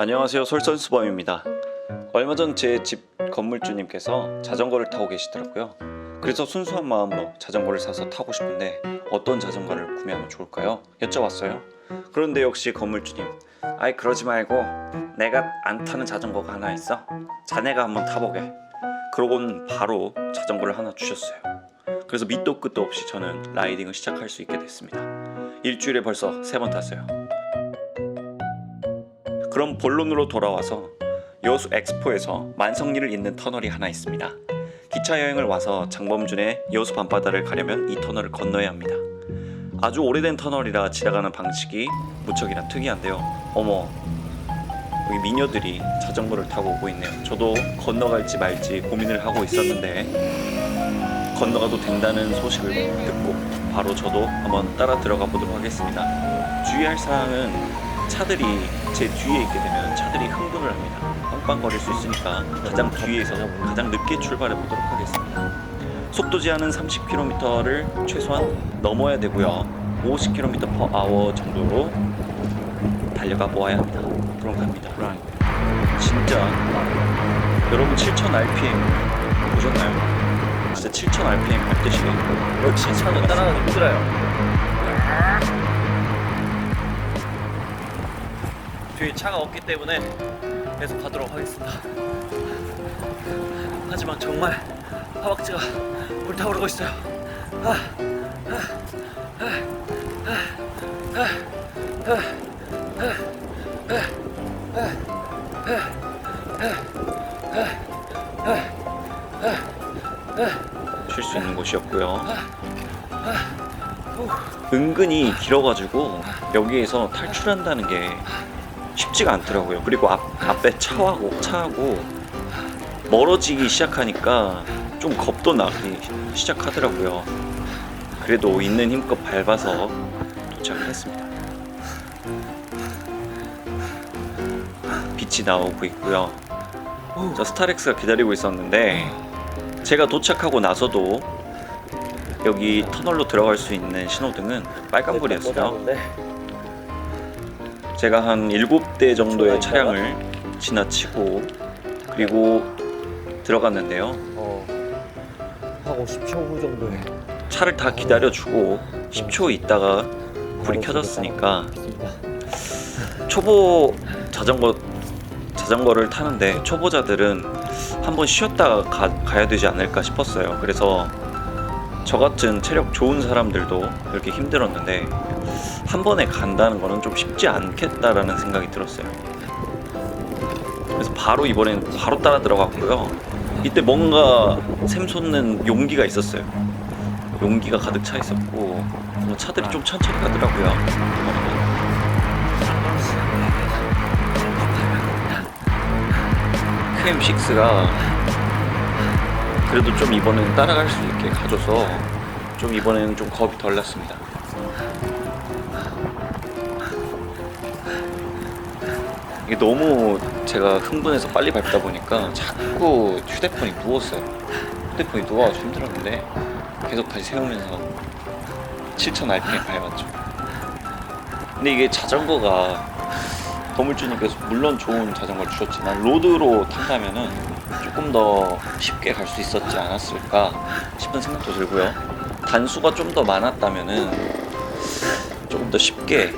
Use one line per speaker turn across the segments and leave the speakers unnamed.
안녕하세요. 솔선수범입니다. 얼마 전 제 집 건물주님께서 자전거를 타고 계시더라고요. 그래서 순수한 마음으로 자전거를 사서 타고 싶은데 어떤 자전거를 구매하면 좋을까요? 여쭤봤어요. 그런데 역시 건물주님 아이 그러지 말고 내가 안 타는 자전거가 하나 있어. 자네가 한번 타보게. 그러고는 바로 자전거를 하나 주셨어요. 그래서 밑도 끝도 없이 저는 라이딩을 시작할 수 있게 됐습니다. 일주일에 벌써 세 번 탔어요 그럼 본론으로 돌아와서 여수 엑스포에서 만성리를 잇는 터널이 하나 있습니다. 기차 여행을 와서 장범준의 여수 밤바다를 가려면 이 터널을 건너야 합니다. 아주 오래된 터널이라 지나가는 방식이 무척이나 특이한데요. 어머, 여기 미녀들이 자전거를 타고 오고 있네요. 저도 건너갈지 말지 고민을 하고 있었는데 건너가도 된다는 소식을 듣고 바로 저도 한번 따라 들어가 보도록 하겠습니다. 주의할 사항은 차들이 제 뒤에 있게 되면 차들이 흥분을 합니다. 빵빵거릴 수 있으니까 가장 뒤에서 가장 늦게 출발해 보도록 하겠습니다. 속도 제한은 30km를 최소한 넘어야 되고요. 50km per hour 정도로 달려가 보아야 합니다. 그럼 갑니다. 진짜 여러분 7,000 rpm 보셨나요? 진짜 7,000 rpm 밟듯이
역시 차는 따라가기 힘들어요. 뒤에 차가 없기 때문에 계속 가도록 하겠습니다. 하지만 정말 허벅지가 불타오르고 있어요. 아,
쉴 수 있는 곳이었고요. 은근히 길어가지고 여기에서 탈출한다는 게 쉽지가 않더라고요. 그리고 앞, 앞에 차하고 차하고 멀어지기 시작하니까 좀 겁도 나기 시작하더라고요. 그래도 있는 힘껏 밟아서 도착을 했습니다. 빛이 나오고 있고요. 저 스타렉스가 기다리고 있었는데 제가 도착하고 나서도 여기 터널로 들어갈 수 있는 신호등은 빨간불이었어요. 제가 한 7대 정도의 차량을 지나치고 그리고 들어갔는데요.
어, 한 50초 후 정도에
차를 다 기다려주고 10초 있다가 불이 켜졌으니까 초보 자전거 자전거를 타는데 초보자들은 한번 쉬었다가 가, 가야 되지 않을까 싶었어요. 그래서 저 같은 체력 좋은 사람들도 이렇게 힘들었는데 한 번에 간다는 거는 좀 쉽지 않겠다라는 생각이 들었어요. 그래서 바로 이번엔 바로 따라 들어갔고요. 이때 뭔가 샘솟는 용기가 있었어요. 용기가 가득 차 있었고 뭐 차들이 좀 천천히 가더라고요. QM6가 그래도 좀 이번에는 따라갈 수 있게 가줘서 좀 이번에는 좀 겁이 덜 났습니다. 이게 너무 제가 흥분해서 빨리 밟다 보니까 자꾸 휴대폰이 누웠어요. 휴대폰이 누워가지고 힘들었는데 계속 다시 세우면서 7,000 rpm 밟았죠. 근데 이게 자전거가 건물주님께서 물론 좋은 자전거를 주셨지만 로드로 탄다면은 조금 더 쉽게 갈 수 있었지 않았을까 싶은 생각도 들고요. 단수가 좀 더 많았다면은 조금 더 쉽게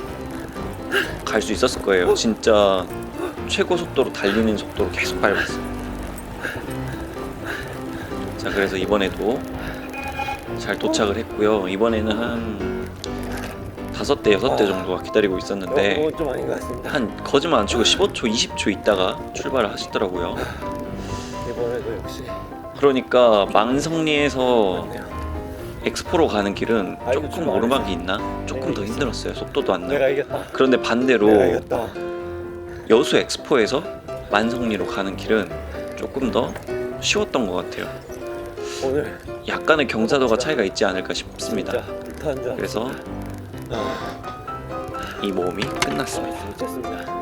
갈 수 있었을 거예요. 진짜 최고 속도로 달리는 속도로 계속 밟았어요. 자, 그래서 이번에도 잘 도착을 했고요. 이번에는 한 다섯 대 여섯 대 정도가 기다리고 있었는데
그건 좀 아닌 것 같습니다.
한 거짓말 안 치고 15초, 20초 있다가 출발을 하시더라고요.
이번에도 역시
그러니까 망성리에서. 엑스포로 가는 길은
아, 이거
조금 오르막이 있나? 조금
내가
더. 힘들었어요. 속도도 안
내가
나고.
이겼다.
그런데
내가
반대로
이겼다.
여수 엑스포에서 만성리로 가는 길은 조금 더 쉬웠던 것 같아요.
오늘
약간의 경사도가 차이가 있지 않을까 싶습니다.
진짜 불타는
그래서
알았어.
이 모험이 끝났습니다.
재밌었습니다.